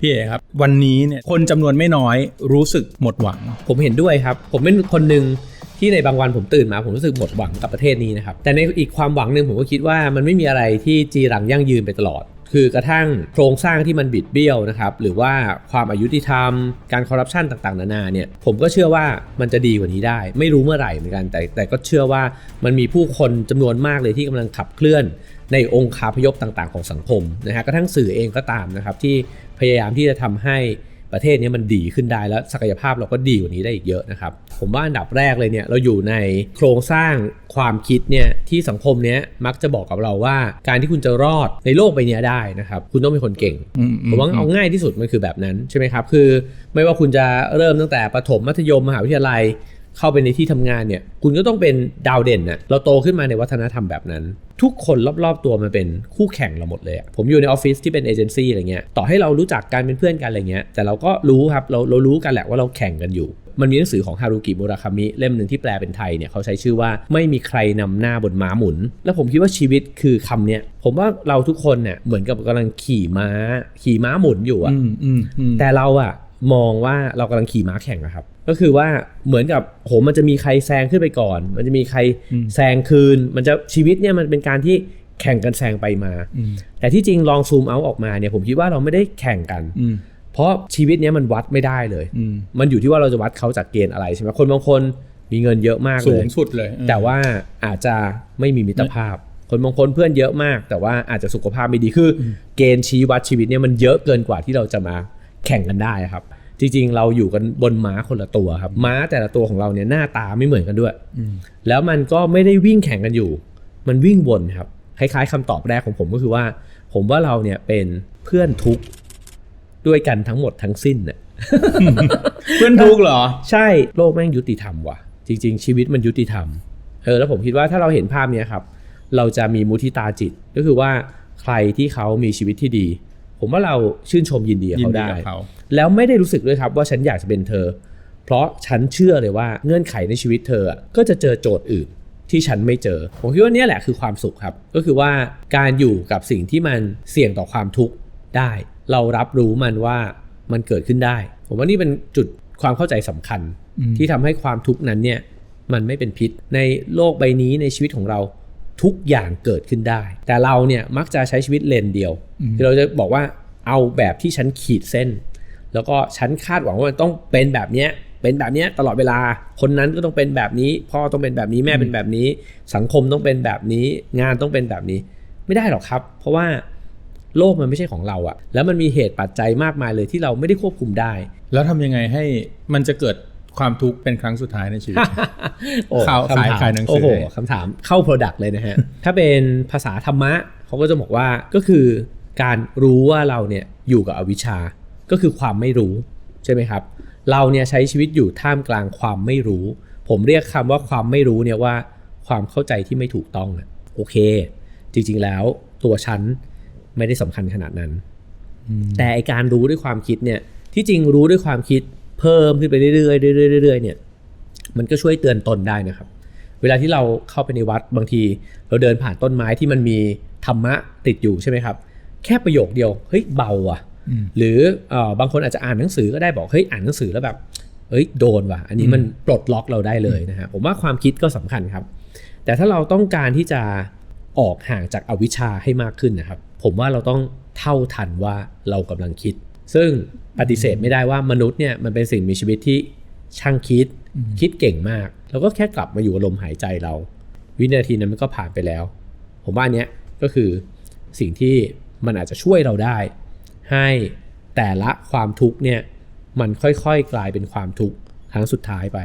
พี่เอครับวันนี้เนี่ยคนจำนวนไม่น้อยรู้สึกหมดหวัง ผมเห็นด้วยครับ ผมเป็นคนหนึ่งที่ในบางวันผมตื่นมาผมรู้สึกหมดหวังกับประเทศนี้นะครับแต่ในอีกความหวังหนึ่งผมก็คิดว่ามันไม่มีอะไรที่จีรังยั่งยืนไปตลอด คือกระทั่งโครงสร้างที่มันบิดเบี้ยวนะครับหรือว่าความอายุติธรรม การคอร์รัปชันต่างๆ นานาเนี่ยผมก็เชื่อว่ามันจะดีกว่านี้ได้ ไม่รู้เมื่อไหร่เหมือนกันแต่แต่ก็เชื่อว่ามันมีผู้คนจำนวนมากเลยที่กำลังขับเคลื่อน ในองค์คาพยพต่างๆ ของสังคมนะฮะกระทั่งสื่อเองก็ตามนะครับที่พยายามที่จะทำให้ประเทศนี้มันดีขึ้นได้แล้วศักยภาพเราก็ดีกว่านี้ได้อีกเยอะนะครับ ผมว่าอันดับแรกเลยเนี่ยเราอยู่ในโครงสร้างความคิดเนี่ย ที่สังคมเนี้ยมักจะบอกกับเราว่า การที่คุณจะรอดในโลกใบเนี้ยได้นะครับคุณต้องเป็นคนเก่งอืมอืมผมว่าเอาง่ายที่สุดมันคือแบบนั้นใช่ไหมครับคือ ไม่ว่าคุณจะเริ่มตั้งแต่ประถมมัธยมมหาวิทยาลัยเข้าไปในที่ทำงานเนี่ย คุณก็ต้องเป็นดาวเด่นน่ะเราโตขึ้นมาในวัฒนธรรมแบบนั้น ทุกคนรอบๆตัวมันเป็นคู่แข่งเราหมดเลยอะผมอยู่ในออฟฟิศที่เป็นเอเจนซี่อะไรเงี้ย ต่อให้เรารู้จักกันเป็นเพื่อนกันอะไรเงี้ย แต่เราก็รู้ครับ เราเรารู้กันแหละว่าเราแข่งกันอยู่ มันมีหนังสือของฮารุกิมุราคามิเล่มหนึ่งที่แปลเป็นไทยเนี่ยเขาใช้ชื่อว่าไม่มีใครนำหน้าบนม้าหมุน แล้วผมคิดว่าชีวิตคือคำเนี้ยผมว่าเราทุกคนเนี่ยเหมือนกับกำลังขี่ม้า ขี่ม้าหมุนอยู่อะอืมอืมอืมแต่เราอะมองว่าเรากำลังขี่ม้าแข่งนะครับ ก็คือว่าเหมือนกับโหมันจะมีใครแซงขึ้นไปก่อน มันจะมีใครแซงคืน มันจะชีวิตเนี่ยมันเป็นการที่แข่งกันแซงไปมาอืมแต่ที่จริงลองซูมเอาออกมาเนี่ยผมคิดว่าเราไม่ได้แข่งกันอืม เพราะชีวิตเนี้ยมันวัดไม่ได้เลยอืมมันอยู่ที่ว่าเราจะวัดเขาจากเกณฑ์อะไรใช่ไหมคนบางคนมีเงินเยอะมากสูเลยงสุดเลย แต่ว่าอาจจะไม่มีมิตรภาพ คนบางคนเพื่อนเยอะมาก แต่ว่าอาจจะสุขภาพไม่ดีคืออเกณฑ์ชี้วัดชีวิตเนี่ยมันเยอะเกินกว่าที่เราจะมาแข่งกันได้ครับ จริงๆ เราอยู่กันบนม้าคนละตัวครับ ม้าแต่ละตัวของเราเนี่ยหน้าตาไม่เหมือนกันด้วยแล้วมันก็ไม่ได้วิ่งแข่งกันอยู่ มันวิ่งวนครับคล้ายๆคำตอบแรกของผมก็คือว่า ผมว่าเราเนี่ยเป็นเพื่อนทุกข์ ด้วยกันทั้งหมดทั้งสิ้นน่ะเพื่อนทุกข์เหรอ ใช่โลกแม่งยุติธรรมว่ะ จริง ๆ ชีวิตมันยุติธรรมเออแล้วผมคิดว่าถ้าเราเห็นภาพเนี้ยครับ เราจะมีมุทิตาจิตก็คือว่าใครที่เขามีชีวิตที่ดี ผมว่าเราชื่นชมยินดีกับยินเขาดีได้ กับเขา แล้วไม่ได้รู้สึกด้วยครับว่าฉันอยากจะเป็นเธอ เพราะฉันเชื่อเลยว่าเงื่อนไขในชีวิตเธออะก็จะเจอโจทย์อื่นที่ฉันไม่เจอ ผมคิดว่าเนี่ยแหละคือความสุขครับ ก็คือว่าการอยู่กับสิ่งที่มันเสี่ยงต่อความทุกข์ได้ เรารับรู้มันว่ามันเกิดขึ้นได้ ผมว่านี่เป็นจุดความเข้าใจสำคัญที่ทำให้ความทุกข์นั้นเนี่ยมันไม่เป็นพิษในโลกใบนี้ในชีวิตของเราทุกอย่างเกิดขึ้นได้ แต่เราเนี่ยมักจะใช้ชีวิตเลนเดียวคือเราจะบอกว่าเอาแบบที่ฉันขีดเส้น แล้วก็ฉันคาดหวังว่ามันต้องเป็นแบบเนี้ยเป็นแบบเนี้ยตลอดเวลา คนนั้นก็ต้องเป็นแบบนี้ พ่อต้องเป็นแบบนี้แม่เป็นแบบนี้ สังคมต้องเป็นแบบนี้ งานต้องเป็นแบบนี้ ไม่ได้หรอกครับ เพราะว่า โลกมันไม่ใช่ของเราอะแล้วมันมีเหตุปัจจัยมากมายเลยที่เราไม่ได้ควบคุมได้ แล้วทำยังไงให้มันจะเกิดความทุกข์เป็นครั้งสุดท้ายในชีวิตโอ้ข่าวคำถมขายขายหนังสือโอ้โหให้คำถามเข้า Product เลยนะฮะ ถ้าเป็นภาษาธรรมะเขาก็จะบอกว่าก็คือการรู้ว่าเราเนี่ยอยู่กับอวิชชา ก็คือความไม่รู้ใช่ไหมครับ เราเนี่ยใช้ชีวิตอยู่ท่ามกลางความไม่รู้ ผมเรียกคำว่าความไม่รู้เนี่ยว่าความเข้าใจที่ไม่ถูกต้องอะโอเค จริงๆแล้วตัวฉัน ไม่ได้สำคัญขนาดนั้น แต่ไอการรู้ด้วยความคิดเนี่ย ที่จริงรู้ด้วยความคิดเพิ่มขึ้นไปเรื่อยๆเรื่อยๆเรื่อยๆเนี่ย มันก็ช่วยเตือนตนได้นะครับ เวลาที่เราเข้าไปในวัดบางที เราเดินผ่านต้นไม้ที่มันมีธรรมะติดอยู่ใช่ไหมครับ แค่ประโยคเดียวเฮ้ยเบาอะ หรือเอ่อบางคนอาจจะอ่านหนังสือก็ได้บอกเฮ้ยอ่านหนังสือแล้วแบบเอ้ยโดนว่ะ อันนี้มันปลดล็อกเราได้เลยนะฮะผมว่าความคิดก็สำคัญครับ แต่ถ้าเราต้องการที่จะ ออกห่างจากอวิชชาให้มากขึ้นนะครับ ผมว่าเราต้องเท่าทันว่าเรากำลังคิด ซึ่งปฏิเสธไม่ได้ว่ามนุษย์เนี่ยมันเป็นสิ่งมีชีวิตที่ช่างคิดคิดเก่งมาก แล้วก็แค่กลับมาอยู่กับลมหายใจเรา วินาทีนั้นมันก็ผ่านไปแล้ว ผมว่าอันเนี้ยก็คือสิ่งที่มันอาจจะช่วยเราได้ ให้แต่ละความทุกข์เนี่ยมันค่อยๆกลายเป็นความทุกข์ครั้งสุดท้ายไป